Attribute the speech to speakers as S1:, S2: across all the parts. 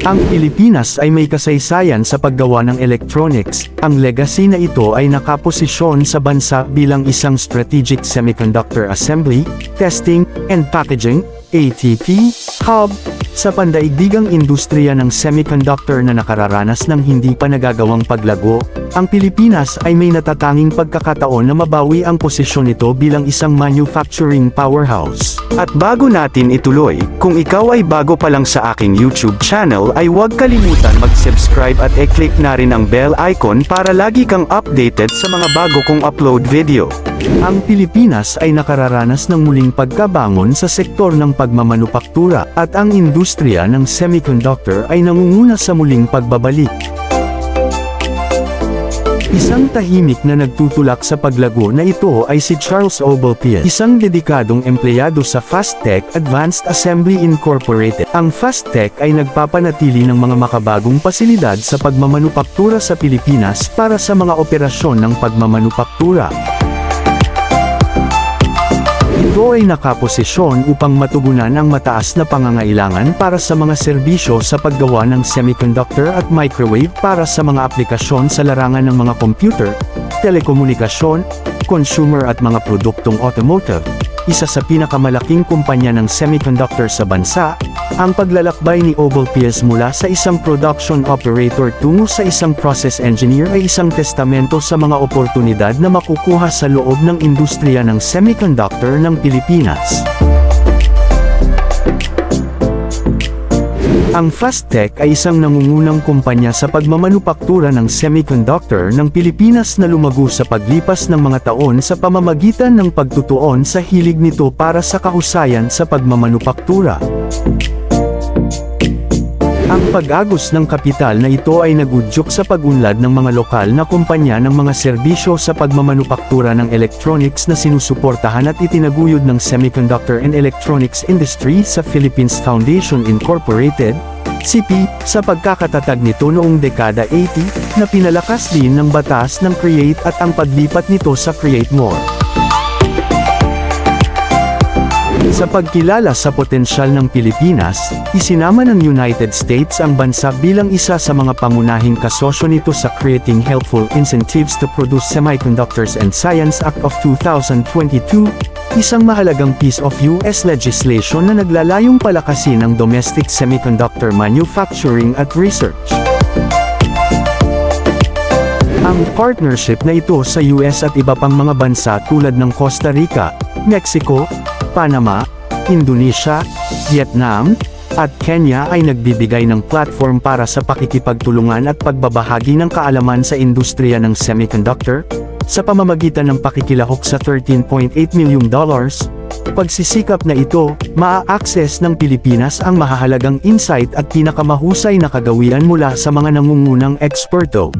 S1: Ang Pilipinas ay may kasaysayan sa paggawa ng electronics. Ang legacy na ito ay nakaposisyon sa bansa bilang isang strategic semiconductor assembly, testing, and packaging, ATP, hub, sa pandaigdigang industriya ng semiconductor na nakararanas ng hindi pa nagagawang paglago, ang Pilipinas ay may natatanging pagkakataon na mabawi ang posisyon nito bilang isang manufacturing powerhouse. At bago natin ituloy, kung ikaw ay bago pa lang sa aking YouTube channel ay huwag kalimutan mag-subscribe at e-click na rin ang bell icon para lagi kang updated sa mga bago kong upload video. Ang Pilipinas ay nakararanas ng muling pagkabangon sa sektor ng pagmamanupaktura at ang industriya ng semiconductor ay nangunguna sa muling pagbabalik. Isang tahimik na nagtutulak sa paglago na ito ay si Charles Obalpias, isang dedikadong empleyado sa Fastech Advanced Assembly Incorporated. Ang Fastech ay nagpapanatili ng mga makabagong pasilidad sa pagmamanupaktura sa Pilipinas para sa mga operasyon ng pagmamanupaktura. Ito ay nakaposisyon upang matugunan ang mataas na pangangailangan para sa mga serbisyo sa paggawa ng semiconductor at microwave para sa mga aplikasyon sa larangan ng mga computer, telekomunikasyon, consumer at mga produktong automotive. Isa sa pinakamalaking kumpanya ng semiconductor sa bansa, ang paglalakbay ni Oval PS mula sa isang production operator tungo sa isang process engineer ay isang testamento sa mga oportunidad na makukuha sa loob ng industriya ng semiconductor ng Pilipinas. Ang Fastech ay isang nangungunang kumpanya sa pagmamanupaktura ng semiconductor ng Pilipinas na lumago sa paglipas ng mga taon sa pamamagitan ng pagtutuon sa hilig nito para sa kahusayan sa pagmamanupaktura. Ang pag-agos ng kapital na ito ay nagudyok sa pagunlad ng mga lokal na kumpanya ng mga serbisyo sa pagmamanupaktura ng electronics na sinusuportahan at itinaguyod ng Semiconductor and Electronics Industry sa Philippines Foundation Incorporated, CP, sa pagkakatatag nito noong dekada 80, na pinalakas din ng batas ng CREATE at ang paglipat nito sa CREATE More. Sa pagkilala sa potensyal ng Pilipinas, isinama ng United States ang bansa bilang isa sa mga pangunahing kasosyo nito sa Creating Helpful Incentives to Produce Semiconductors and Science Act of 2022, isang mahalagang piece of U.S. legislation na naglalayong palakasin ang domestic semiconductor manufacturing at research. Ang partnership na ito sa US at iba pang mga bansa tulad ng Costa Rica, Mexico, Panama, Indonesia, Vietnam, at Kenya ay nagbibigay ng platform para sa pakikipagtulungan at pagbabahagi ng kaalaman sa industriya ng semiconductor, sa pamamagitan ng pakikilahok sa 13.8 milyong dollars, pagsisikap na ito, maa-access ng Pilipinas ang mahahalagang insight at pinakamahusay na kagawian mula sa mga nangungunang eksperto.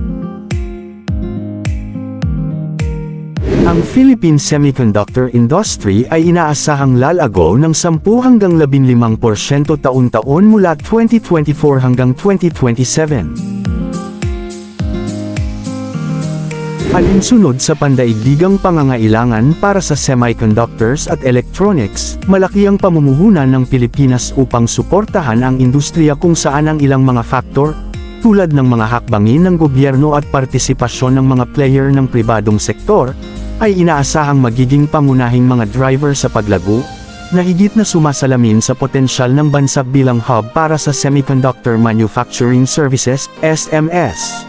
S1: Ang Philippine semiconductor industry ay inaasahang lalago ng 10 hanggang 15% taon-taon mula 2024 hanggang 2027. Alinsunod sa pandaigdigang pangangailangan para sa semiconductors at electronics, malaki ang pamumuhunan ng Pilipinas upang suportahan ang industriya kung saan ang ilang mga faktor, tulad ng mga hakbangin ng gobyerno at partisipasyon ng mga player ng pribadong sektor, ay inaasahang magiging pangunahing mga driver sa paglago, na higit na sumasalamin sa potensyal ng bansa bilang hub para sa Semiconductor Manufacturing Services, SMS.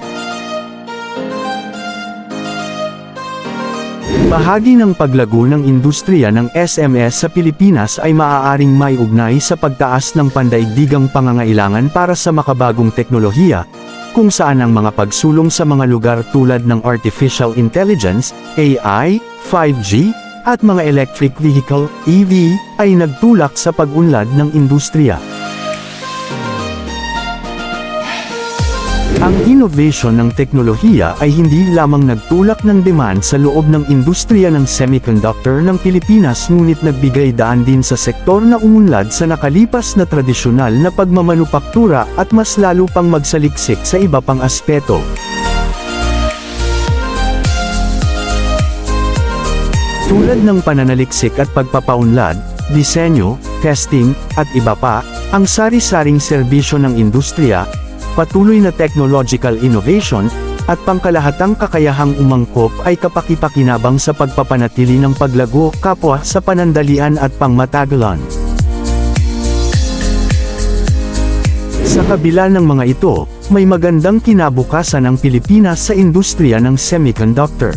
S1: Bahagi ng paglago ng industriya ng SMS sa Pilipinas ay maaaring may ugnay sa pagtaas ng pandaigdigang pangangailangan para sa makabagong teknolohiya, kung saan ang mga pagsulong sa mga lugar tulad ng Artificial Intelligence, AI, 5G, at mga electric vehicle, EV, ay nagtulak sa pag-unlad ng industriya. Ang innovation ng teknolohiya ay hindi lamang nagtulak ng demand sa loob ng industriya ng semiconductor ng Pilipinas ngunit nagbigay daan din sa sektor na umunlad sa nakalipas na tradisyonal na pagmamanupaktura at mas lalo pang magsaliksik sa iba pang aspeto. Tulad ng pananaliksik at pagpapaunlad, disenyo, testing, at iba pa, Ang sari-saring serbisyo ng industriya, patuloy na technological innovation, at pangkalahatang kakayahang umangkop ay kapakipakinabang sa pagpapanatili ng paglago kapwa sa panandalian at pangmatagalan. Sa kabila ng mga ito, may magandang kinabukasan ang Pilipinas sa industriya ng semiconductor.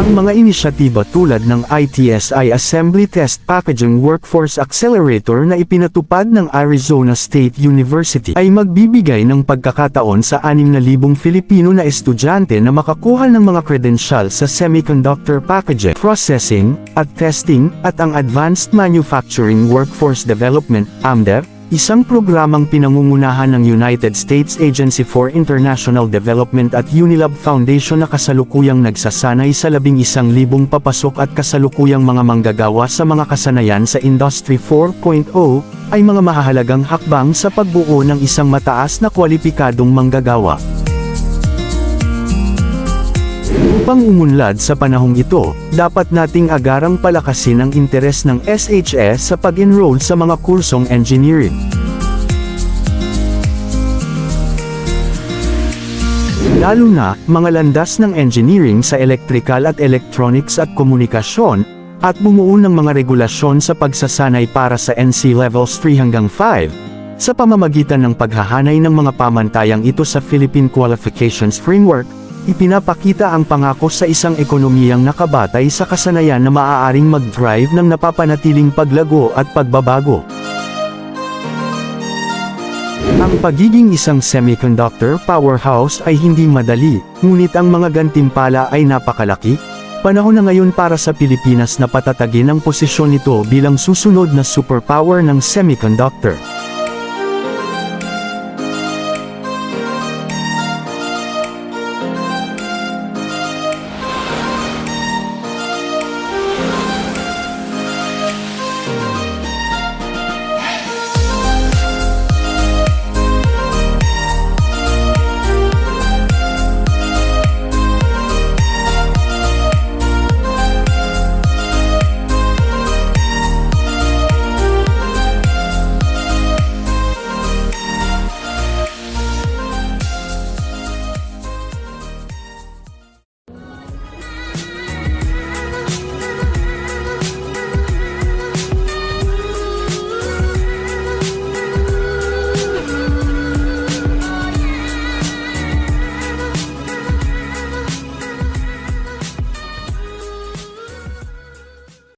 S1: Ang mga inisyatiba tulad ng ITSI Assembly Test Packaging Workforce Accelerator na ipinatupad ng Arizona State University ay magbibigay ng pagkakataon sa 6,000 Filipino na estudyante na makakuha ng mga kredensyal sa semiconductor packaging, processing, at testing, at ang Advanced Manufacturing Workforce Development, AMDEV, Isang programang pinangungunahan ng United States Agency for International Development at Unilab Foundation na kasalukuyang nagsasanay sa labing isang libong papasok at kasalukuyang mga manggagawa sa mga kasanayan sa Industry 4.0, ay mga mahahalagang hakbang sa pagbuo ng isang mataas na kwalipikadong manggagawa. Upang umunlad sa panahong ito, dapat nating agarang palakasin ang interes ng SHS sa pag-enroll sa mga kursong engineering. Lalo na, mga landas ng engineering sa electrical at electronics at komunikasyon, at bumuo ng mga regulasyon sa pagsasanay para sa NC Levels 3 hanggang 5, sa pamamagitan ng paghahanay ng mga pamantayang ito sa Philippine Qualifications Framework, Ipinapakita ang pangako sa isang ekonomiyang nakabatay sa kasanayan na maaaring mag-drive ng napapanatiling paglago at pagbabago. Ang pagiging isang semiconductor powerhouse ay hindi madali, ngunit ang mga gantimpala ay napakalaki. Panahon na ngayon para sa Pilipinas na patatagin ang posisyon nito bilang susunod na superpower ng semiconductor.